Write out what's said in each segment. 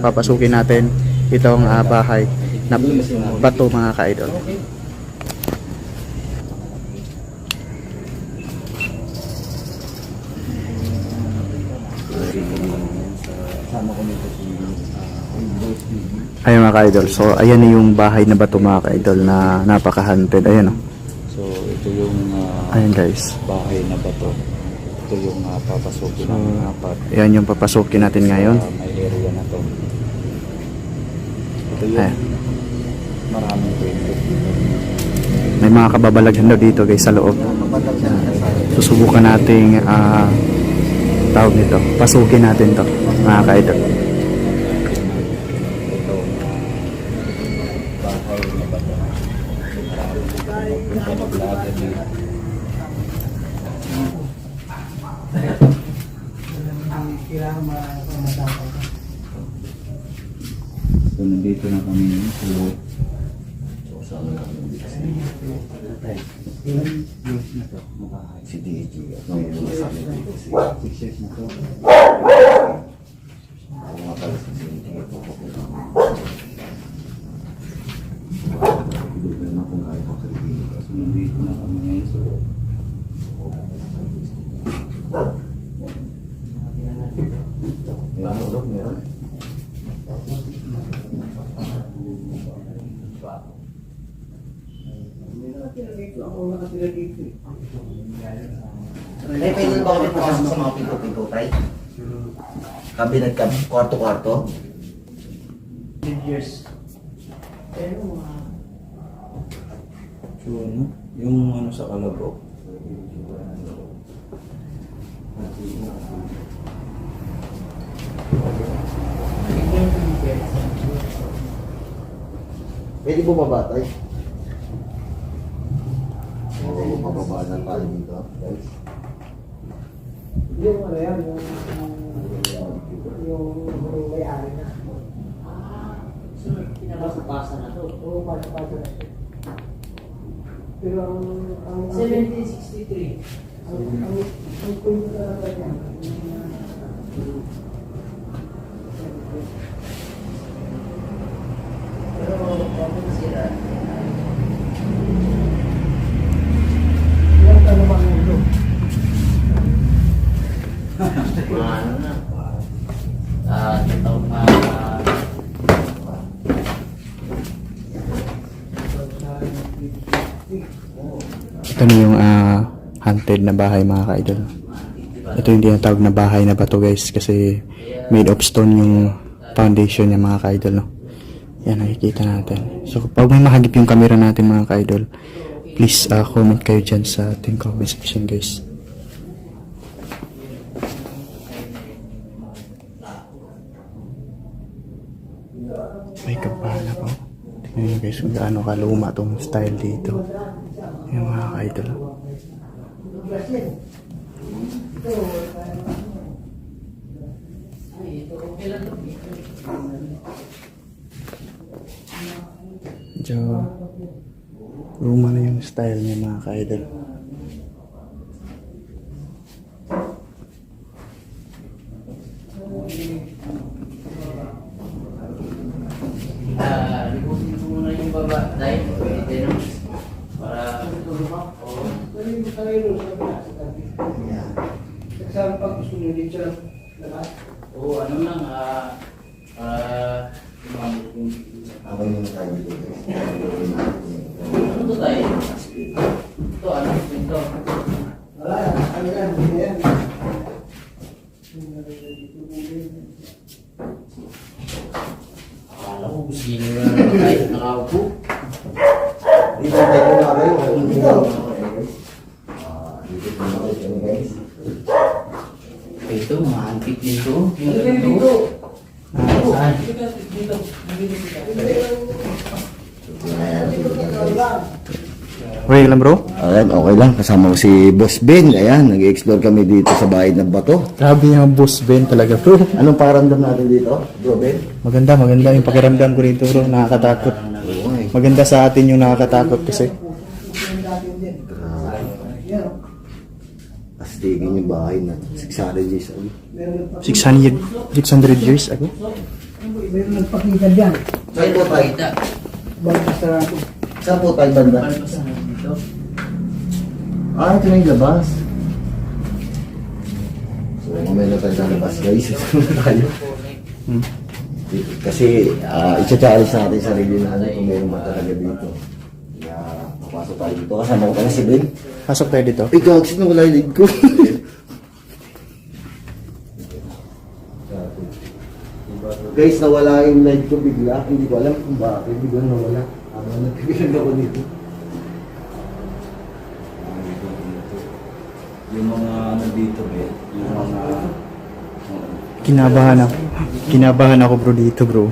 papasukin natin itong ah, bahay na bato mga ka-idol. Ayun mga ka-idol. So, ayan yung bahay na bato mga ka-idol na napaka-haunted. Ayan o. So, ito yung ah, Ayan guys. bahay na bato. Ito yung uh, papasukin So, ng apat ayan yung papasukin natin ngayon. sa may area na to. Ito yung Ayan. maraming kwento. May mga kababalaghan daw dito guys sa loob. Susubukan nating ah tawag nito. Pasukin natin to mga ka-idol. Ito bahay na bato. Maraming punta maglagan dito. So, nandito na kami so, Si DJ. May masabi dito. Six years na to. Dito na kung kaya ko sa Pilipinas. So, nandito na kami ngayon. So, Meron, meron. Tay, pwede ba kami pumasok sa mga pinto-pinto, Tay? Cabinet ka, kwarto-kwarto? So, ano? Yung ano sa Calabro. Pwede bumaba, Tay? Oo, mababa na tayo dito, guys. Yung ano yan, yung, yung, yung may-ari na. So, pinapasa na to. Oo, pasa-pasa na siya. Pero ang, ang, ang, 1763. ang, ang, ang niya, yung, Pero, bakit sila? yung tanong ang ulo. Ano na? Ah, ito, na yung ah, haunted na bahay mga ka-idol. Ito yung tinatawag na bahay na bato guys kasi made of stone yung foundation niya mga ka-idol. No? Yan nakikita natin. So pag may mahagip yung camera natin mga ka-idol, please ah, comment kayo dyan sa ating comment section guys. May kabana po. Tingnan nyo guys kung gaano kaluma tong style dito. Yung mga ka-idol. Medyo luma na yung style niya mga ka-idol. ah, libutin mo muna yung baba. Dahil, pwede na. Para, oo. Pero yung tayo nun, sabi na sa tabi. Saan dito lang, lahat? Oo, ano lang, ah, yung Ako yung tayo dito, guys. Ano to tayo? Ito, ano? Ito. Wala ano yan, hindi yan. Akala ko gusto nyo na nakaupo. Dito tayo na kayo. Dito. Ah, dito na kayo, guys. Ito, mga antik nito. Yung Ano yan ito. dito? Ah, saan? Dito, dito, dito. Okay lang bro? Ayan, okay lang. Kasama ko si Boss Ben. Ayan, nag-explore kami dito sa bahay ng bato. Grabe yung boss Ben talaga bro. Anong paramdam natin dito, bro Ben? Maganda, maganda yung pakiramdam ko rito bro. Nakakatakot. Oo. Maganda sa atin yung nakakatakot kasi. Astigin yung bahay na 600 years old. 600, 600 years ago. mayroon nagpakita dyan. Saan po tayo? Basta. Saan po tayo banda? Dito. Ah, ito na yung labas. So, mamaya na tayo lalabas guys. Ito na tayo. Hmm. Kasi, ah, i-challenge natin sa sarili natin kung meron talaga dito. Kaya, papasok tayo dito. Kasama ko pala si Ben. Pasok tayo dito. Ay, gagawin na wala yung lead ko. Guys, nawala yung light ko bigla. Hindi ko alam kung bakit. Bigla nawala. Ano, nagpigilan ako dito. Yung mga ano dito, yung mga... Kinabahan ako. Kinabahan ako bro dito bro.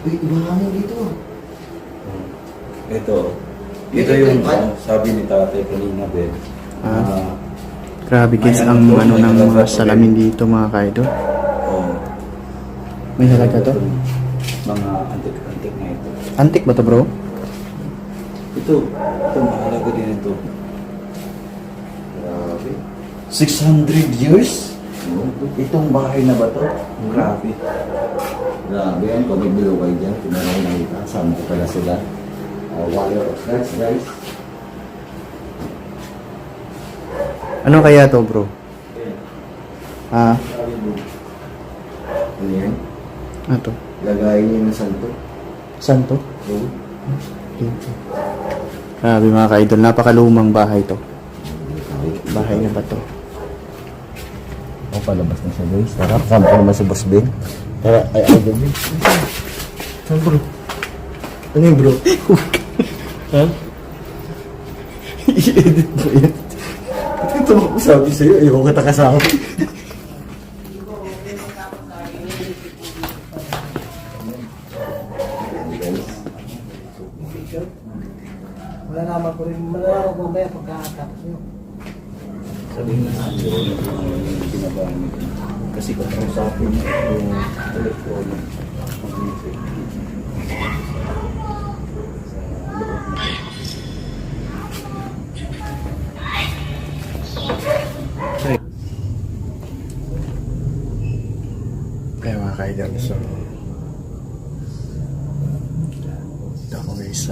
Uy, iba hangin dito. ah. Ito, ito yung ano, sabi ni tatay kanina, Ben. Ah. Ah, Grabe guys ang ano ano may ng mga salamin dito mga kaidol. oh, May halaga to? Mga antik-antik na ito. Antik ba to bro? Ito, ito mahalaga din ito. Grabe. 600 years? Itong bahay na ba to? Grabe. Grabe yan. Kung may below kayo dyan, kung meron nakita, saan ko pala sila. Uh, wire of nuts, guys. Ano kaya to bro? Ah, Ano yan? ano to? Lagayin niyo ng santo. Saan to? Oh. Dito. Grabe mga kaidol, napakalumang bahay to. Bahay na ba to? Palabas na siya, guys. Tara, kasama ko naman si Boss Ben. Tara, ay, ay, Ben. Saan, bro? Ano yun, bro? ha? I-edit mo yan. Ito ako sabi sa'yo, ayoko kita kasama. Malalaman ko rin, malalaman ko mamaya pagkakatapos nyo. Sabihin na natin yung ginabahan nito. Kasi yung. Kaya mga kaidol, so... Ito ako guys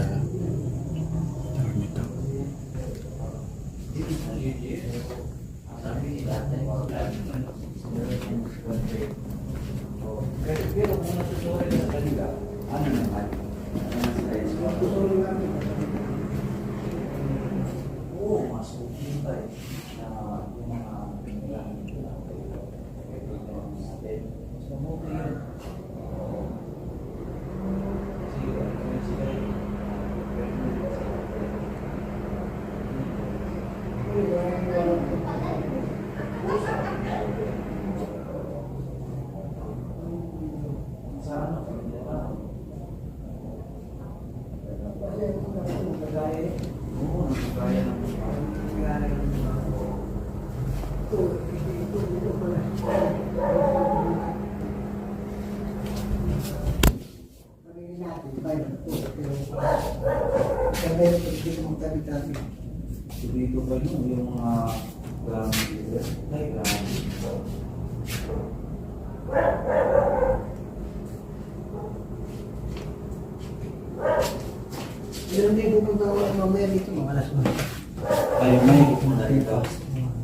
dito pa yun, yung mga gamit nila. Ay, gamit. Meron din pupunta mamaya dito, mga alas mo. Ay, may dito.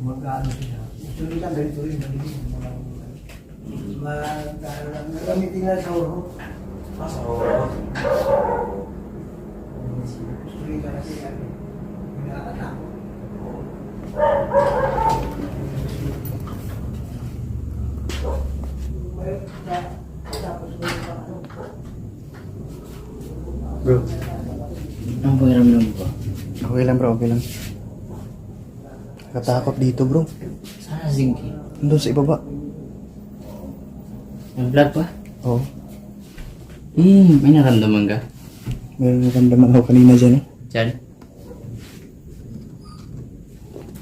Mag-ano sila. Gusto nila ganito rin. Mag-ano lang, gamitin na sa oro. Ah, sa oras. Gusto nila kasi ano, inaanak. Tapos ko yung ano, Bro, Ang pakiramdam ko. Okay lang bro, okay lang. Katakot dito bro. Sana singki. Nandun sa ibaba. May vlog pa? Oo. Hmm, may naramdaman ka? Meron naramdaman ako kanina dyan eh. Diyan?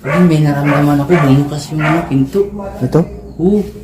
Ay, may naramdaman ako. Bumukas yung ano, pinto. Ito? Oo.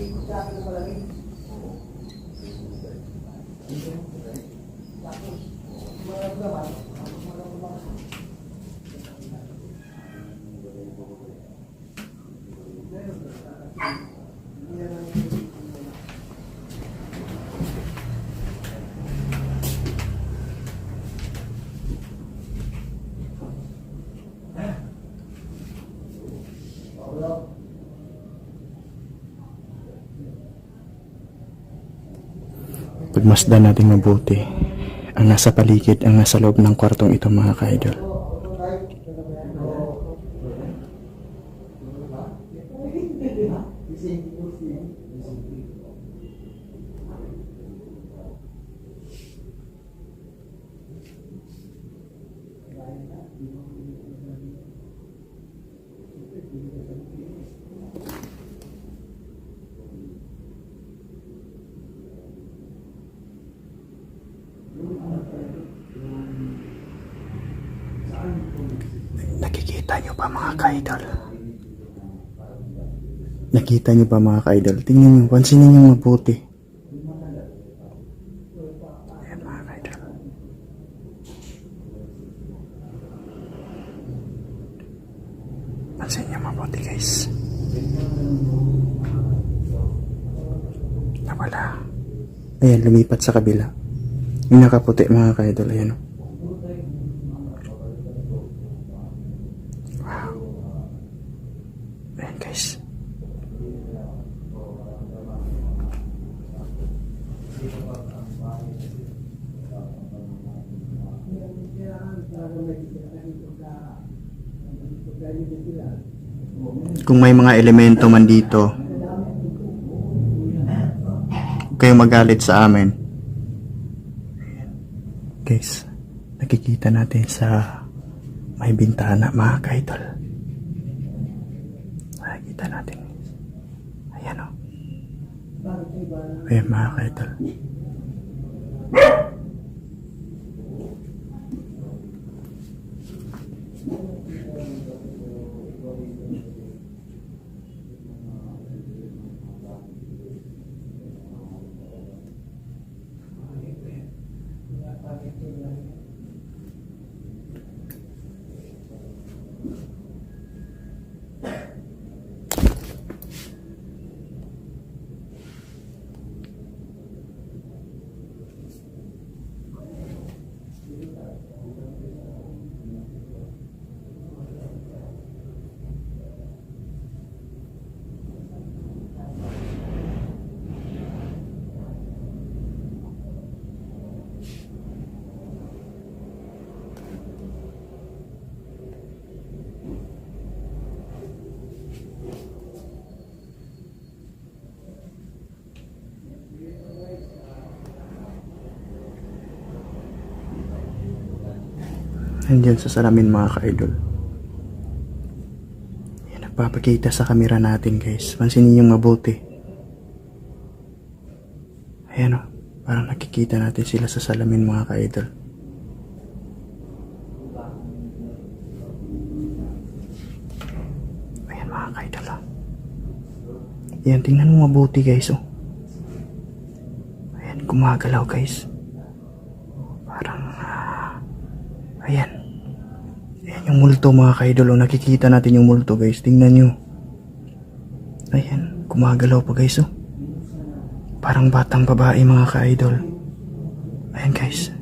Pagmasdan natin mabuti ang nasa paligid, ang nasa loob ng kwartong ito mga ka-idol. Nakikita nyo ba mga ka-idol? Nakita nyo ba mga ka-idol? Tingnan nyo, pansinin nyo mabuti. Ayan mga ka-idol. Pansin nyo mabuti guys. Nawala. Ayan, lumipat sa kabila. Yung nakaputi mga ka-idol, ayan o. Ayan guys. Kung may mga elemento man dito, kayong magalit sa amin. Guys, nakikita natin sa may bintana mga kaidol. Nakikita natin. Ayan o. Ayan mga kaidol. Nandiyan sa salamin mga ka-idol. Yan, nagpapakita sa kamera natin guys. Pansinin yung mabuti. Ayan o. Parang nakikita natin sila sa salamin mga ka-idol. Ayan mga ka-idol o. Ayan, tingnan mo mabuti guys o. Ayan, gumagalaw guys. Parang, ah, ayan. Yung multo mga ka-idol. O, nakikita natin yung multo guys. Tingnan nyo. Ayan, gumagalaw pa guys oh. Parang batang babae mga ka-idol. Ayan guys.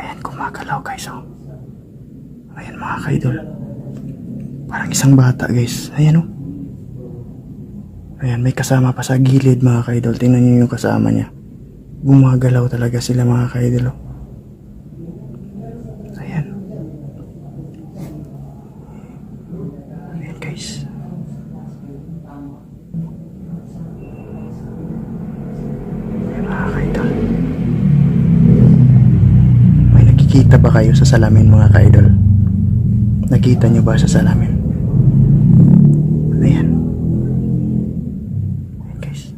Ayan, gumagalaw guys oh. Ayan mga ka-idol. Parang isang bata guys. Ayan oh. Ayan, may kasama pa sa gilid mga ka-idol. Tingnan nyo yung kasama niya. Gumagalaw talaga sila mga ka-idol oh. Ayan. Ayan guys. Ayan mga ka-idol. May nakikita ba kayo sa salamin mga ka-idol? Nakita nyo ba sa salamin? Ayan. Ayan guys.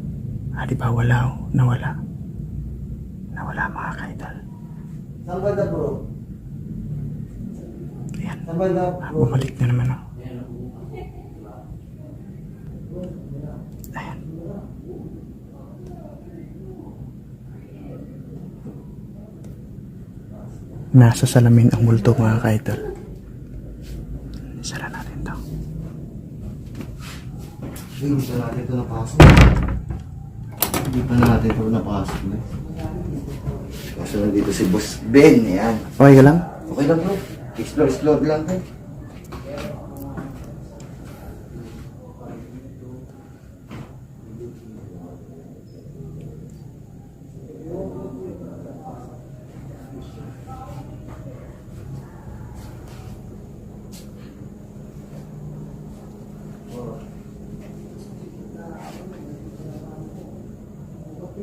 Ah, di ba wala oh. Nawala. Nawala mga ka-idol. Saan ba bro? Ayan. Saan ba na Ah, bumalik na naman oh. Ayan. Nasa salamin ang multo mga kaidol. Sara natin to. Hindi pa natin ito napasok. Hindi pa natin ito napasok na. Kaso nandito si Boss Ben, yan. Okay ka lang? Okay lang bro. Explore, explore lang tayo.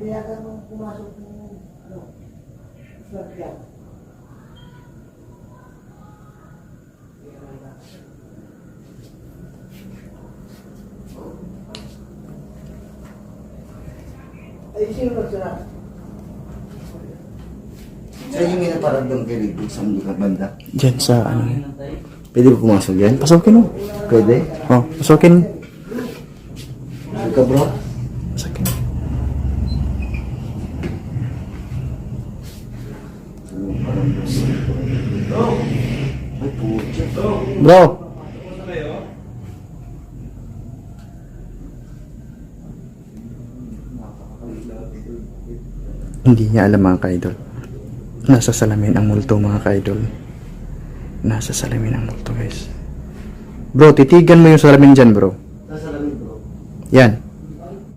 Pinayagan mo pumasok ng ano, flat yan. Ay, sino nagsara? Sa inyo may naparamdam kay Rico sa mga banda. Diyan sa ano. Pwede ba pumasok yan? Pasukin mo. Pwede? Oh, pasukin. Ikaw bro? Pasukin. Ay, putya. Bro! Hindi niya alam mga ka-idol. Nasa salamin ang multo mga ka-idol. Nasa salamin ang multo guys. Bro, titigan mo yung salamin dyan bro. Sasalamin bro. Yan.